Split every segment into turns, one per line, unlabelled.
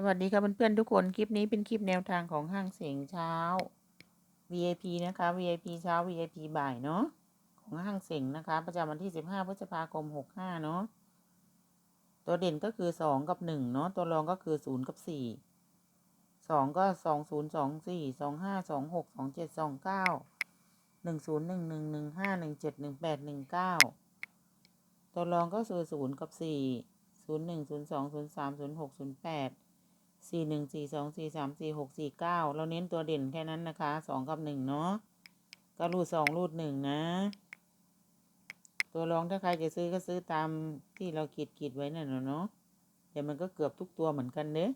สวัสดีครับเพื่อนๆทุกคน คลิปนี้เป็นคลิปแนวทางของห้างเสียงเช้า VIP นะคะ VIP เช้า VIP บ่ายเนาะของห้างเสียงนะคะ ประจำวันที่ 15พฤษภาคม 65 เนาะตัวเด่นก็คือ 2 กับ 1 เนาะตัวรองก็คือ 0 กับ 4 2 ก็ 2 0 2 4 2 5 2 6 2 7 2 9 1 0 1 1 1 5 1 7 1 8 1 9 ตัวรองก็คือ 0 กับ 4 0 1 0 2 0 3 0 6 0 8 สี่หนึ่งสี่สองสี่สามสี่หกสี่เก้าเราเน้นตัวเด่นแค่นั้นนะคะสองกับหนึ่งเนาะก็รูดสองรูดหนึ่งนะ ตัวรองถ้าใครจะซื้อก็ซื้อตามที่เราขีดขีดไว้นั่นน่ะเนาะแต่มันก็เกือบทุกตัวเหมือนกันเด้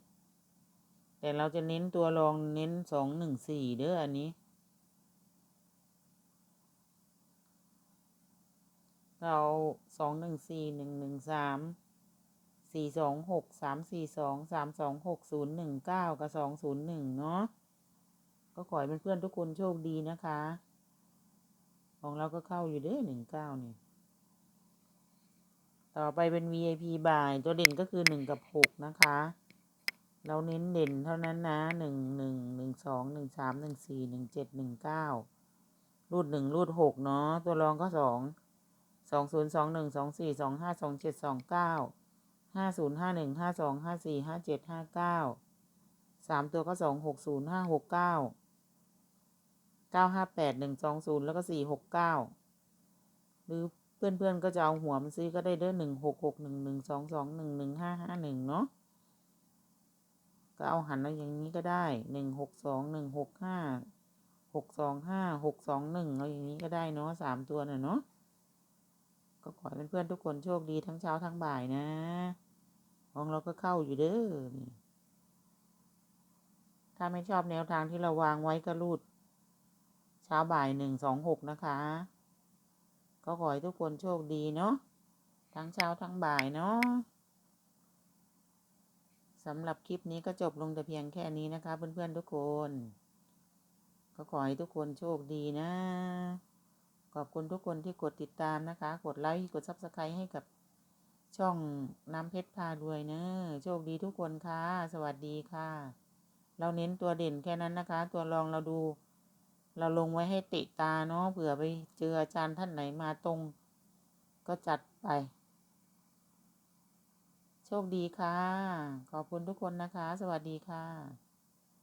แต่เราจะเน้นตัวรองเน้นสองหนึ่งสี่เด้ออันนี้เราสองหนึ่งสี่หนึ่งหนึ่งสาม สี่สองหกสามสี่สองสามสองหกศูนย์หนึ่งเก้ากับสองศูนย์หนึ่งเนาะก็ขอให้เพื่อนๆทุกคนโชคดีนะคะ ของเราก็เข้าอยู่เด้อหนึ่งเก้านี่ ต่อไปเป็น VIP บ่ายตัวเด่นก็คือหนึ่งกับหกนะคะ เราเน้นเด่นเท่านั้นนะหนึ่งหนึ่งหนึ่งสองหนึ่งสามหนึ่งสี่หนึ่งเจ็ดหนึ่งเก้ารูดหนึ่งรูดหกเนาะตัวรองก็สองสองศูนย์สองหนึ่งสองสี่สองห้าสองเจ็ดสองเก้า ห้าศูนย์ห้าหนึ่งห้าสองห้าสี่ห้าเจ็ดห้าเก้าสามตัวก็สองหกศูนย์ห้าหกเก้าเก้าห้าแปดหนึ่งสองศูนย์แล้วก็สี่หกเก้าหรือเพื่อนๆก็จะเอาหัวมันซื้อก็ได้เด้อหนึ่งหกหกหนึ่งหนึ่งสองสองหนึ่งหนึ่งห้าห้าหนึ่งเนาะก็เอาหันเอาอย่างนี้ก็ได้หนึ่งหกสองหนึ่งหกห้าหกสองห้าหกสองหนึ่งเอาอย่างนี้ก็ได้เนาะสามตัวน่ะเนาะ ขอให้เพื่อนๆทุกคนโชคดีทั้งเช้าทั้งบ่ายนะของเราก็เข้าอยู่เด้อนี่ถ้าไม่ชอบแนวทางที่เราวางไว้ก็รูด เช้าบ่ายหนึ่งสองหกนะคะ ก็ขอให้ทุกคนโชคดีเนาะทั้งเช้าทั้งบ่ายเนาะสำหรับคลิปนี้ก็จบลงแต่เพียงแค่นี้นะคะ เพื่อนๆทุกคน ก็ขอให้ทุกคนโชคดีนะ ขอบคุณทุกคนที่กดติดตามนะคะ กดไลค์ กดซับสไครต์ให้กับช่องน้ำเพชรพารวยเนอะโชคดีทุกคนค่ะ สวัสดีค่ะ เราเน้นตัวเด่นแค่นั้นนะคะ ตัวรองเราดู เราลงไว้ให้ติตาเนาะเผื่อไปเจออาจารย์ท่านไหนมาตรง ก็จัดไป โชคดีค่ะ ขอบคุณทุกคนนะคะ สวัสดีค่ะ